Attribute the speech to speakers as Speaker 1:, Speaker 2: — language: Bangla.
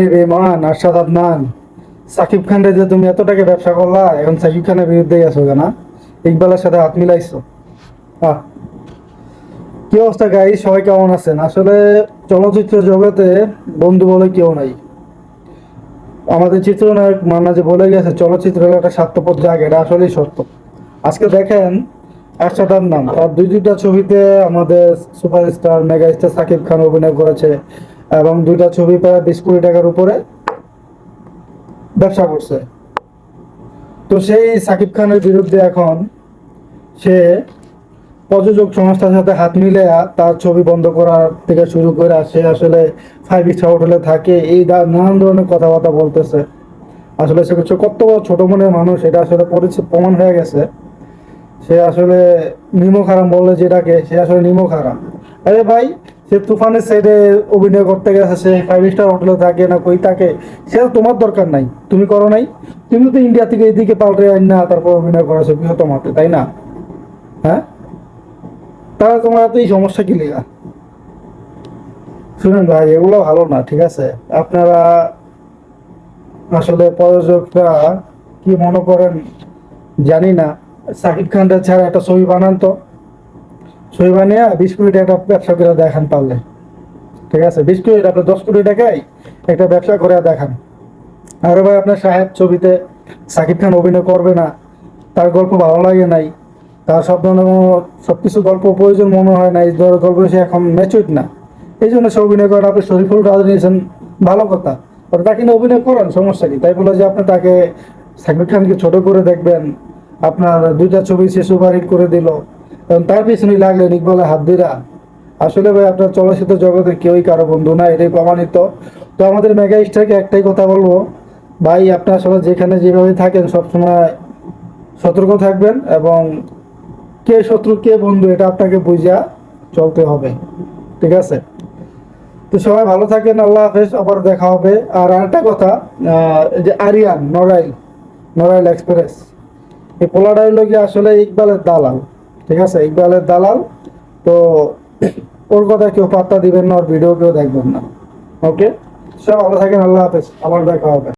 Speaker 1: রে বেমান আদনান। সাকিব যে তুমি এত টাকা ব্যবসা করলা, এখন সাকিব খানের ইকবালের সাথে হাত মিলাইছো। কি অবস্থা গাই সবাই কেমন আছেন? আসলে চলচ্চিত্র জগতে বন্ধু বলে কেউ নাই। আমাদের চিত্রনায়ক মান্না যে বলে গেছে, চলচ্চিত্র একটা স্বার্থপর জায়গা, এটা আসলেই সত্য। আজকে দেখেন একসাথে নাম তার দুই দুইটা ছবিতে আমাদের superstar mega star Shakib Khan অভিনয় করেছে। এবং দুইটা ছবি প্রায় বিশ কোটি টাকার উপরে ব্যবসা করছে। তো সেই সাকিব খানের বিরুদ্ধে এখন সে প্রযোজক সংস্থার সাথে হাত মিলে তার ছবি বন্ধ করার থেকে শুরু করে সে আসলে ফাইভ স্টার হোটেলে থাকে, এই নানান ধরনের কথাবার্তা বলতেছে। আসলে সে হচ্ছে কত ছোট মনের মানুষ, এটা আসলে প্রমাণ হয়ে গেছে। সে আসলে নিমো খারাম বলে যেটাকে, সে আসলে নিমো খারাম। আরে ভাই সে তুফানের সাইডে অভিনয় করতে গেছে, সে ফাইভ স্টার হোটেলে থাকে না, কই থাকে সেটা তোমার দরকার নাই, তুমি করো নাই। তুমি তো ইন্ডিয়া থেকে এদিকে পাল্টে আইন না, তারপর অভিনয় করেছ বৃহত্তম হাতে তাই না? হ্যাঁ? তাহলে তোমার এই সমস্যা কি লেগা? শুনেন ভাই, এগুলো ভালো না, ঠিক আছে? আপনারা আসলে প্রযোজকরা কি মনে করেন, জানি না। শাকিব খানটা ছাড়া একটা ছবি বানান তো। ছবি বানিয়ে বিশ কোটি টাকা ব্যবসা করে দেখান পারলে ঠিক আছে? বিশ কোটি টাকা দশ কোটি টাকায় একটা ব্যবসা করে দেখান। আর ভাই, আপনার সাহেব ছবিতে সাকিব খান অভিনয় করবে না, তার গল্প ভালো লাগে নাই, তার সব কোনো- সবকিছু গল্প প্রয়োজন মনে হয় না এই ধরনের গল্প সে এখন ম্যাচুইড না। এই জন্য সে অভিনয় করেন আপনি শরীফুল রাজ নিয়েছেন, ভালো কথা। ওটা তাকে নিয়ে অভিনয় করেন, সমস্যা কি? তাই বলে যে আপনি তাকে সাকিব খানকে ছোট করে দেখবেন, আপনার দুইটা ছবি সে সুপারহিট করে দিল। এবং তার পিছনেই লাগলেন ইকবালের হাত দিরা আসলে ভাই, আপনার চলচ্চিত্র জগতে কেউই কারও বন্ধু না, এটাই প্রমাণিত। তো আমাদের মেগা স্টারকে একটাই কথা বলব, ভাই আপনি আসলে যেখানে যেভাবে থাকেন, সবসময় সতর্ক থাকবেন এবং কে শত্রু, কে বন্ধু, এটা আপনাকে বুঝা চলতে হবে। ঠিক আছে? তো সবাই ভালো থাকেন, আল্লাহ হাফেজ, আবার দেখা হবে। আর আরেকটা কথা যে আরিয়ান, নড়াইল নড়াইল এক্সপ্রেস। এই পোলাডাইল আসলে ইকবালের দালাল। ঠিক আছে, ইকবালের দালাল। তো ওর কথা কেউ পাত্তা দিবেন না, ওর ভিডিও কেউ দেখবেন না। ওকে? সব ভালো থাকেন, আল্লাহ হাফেজ। আবার দেখা হবে।